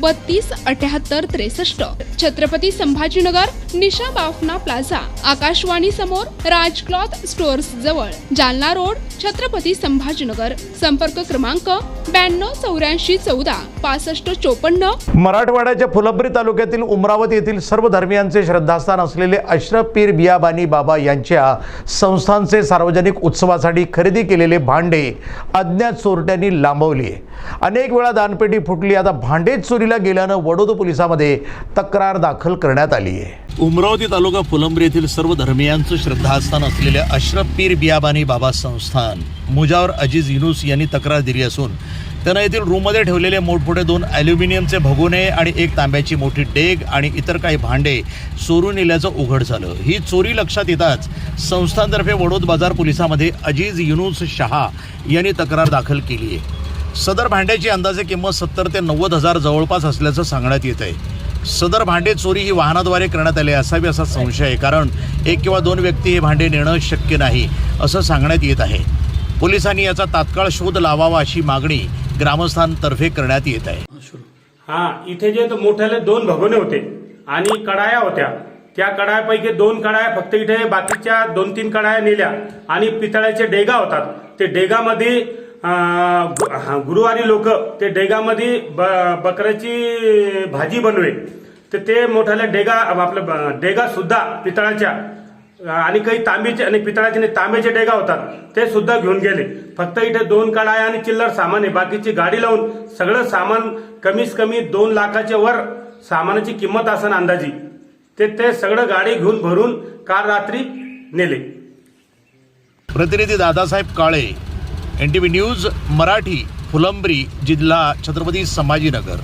बत्तीस अठ्याहत्तर त्रेसष्ट. छत्रपती संभाजीनगर निशा बाफना प्लाझा. आकाशवाणी समोर राज क्लॉथ स्टोअर्स जवळ. जालना रोड छत्रपती संभाजीनगर. संपर्क क्रमांक ब्याण्णव चौऱ्याऐंशी चौदा पासष्ट चोपन्न. मराठवाड्याच्या फुलंब्री तालुक्यातील उमरावती येथील सर्व धर्मियांचे श्रद्धास्थान असलेले अशरफ पीर बियाबानी बाबा यांच्या संस्थांचे सार्वजनिक उत्सवासाठी खरेदी केलेले भांडे अज्ञात चोरट्यांनी लांबवली. अनेक वेळा दानपेटी फुटली आता भांडे नोकरीला गेल्यानं वडोद पोलिसामध्ये तक्रार दाखल करण्यात आली आहे. उमरावती तालुका फुलंब्री येथील सर्व धर्मियांचं श्रद्धास्थान असलेल्या अशरफ पीर बियाबानी बाबा संस्थान मुजावर अजीज युनुस यांनी तक्रार दिली असून त्यांना येथील रूममध्ये ठेवलेले मोठमोठे दोन ॲल्युमिनियमचे भगोने आणि एक तांब्याची मोठी डेग आणि इतर काही भांडे चोरून नेल्याचं उघड झालं. ही चोरी लक्षात येताच संस्थांतर्फे वडोद बाजार पोलिसामध्ये अजीज युनुस शहा यांनी तक्रार दाखल केली आहे. सदर भांड्याची अंदाजे किंमत सत्तर ते नव्वद हजार जवळपास असल्याचं सांगण्यात येत आहे सदर भांडे चोरी ही वाहनाद्वारे करण्यात आली असावी असा संशय आहे कारण एक किंवा दोन व्यक्ती हे भांडे नेणं शक्य नाही असं सांगण्यात येत आहे. पोलिसांनी याचा तात्काळ शोध लावावा अशी मागणी ग्रामस्थांतर्फे करण्यात येत आहे. हा इथे जे मोठ्याले दोन भगोने होते आणि कडाया होत्या. त्या कडायापैकी दोन कडाया फक्त इथे बाकीच्या दोन तीन कडाया नेल्या आणि पितळ्याचे डेगा होतात. ते डेगामध्ये गुरुवारी लोक ते डेगामध्ये ब- बकऱ्याची भाजी बनवे. तर ते मोठ्याला डेगा आपलं डेगा सुद्धा पितळाच्या आणि काही तांबीचे आणि पितळाचे आणि तांब्याचे डेगा होतात ते सुद्धा घेऊन गेले. फक्त इथे दोन कडाया आणि चिल्लर सामान आहे. बाकीची गाडी लावून सगळं सामान कमीत कमी दोन लाखाच्या वर सामानाची किंमत असण अंदाजी. ते ते सगळं गाडी घेऊन भरून काल रात्री नेले. प्रतिनिधी Dadasaheb Kale N T V news Marathi Phulambri जिल्हा छत्रपती संभाजीनगर.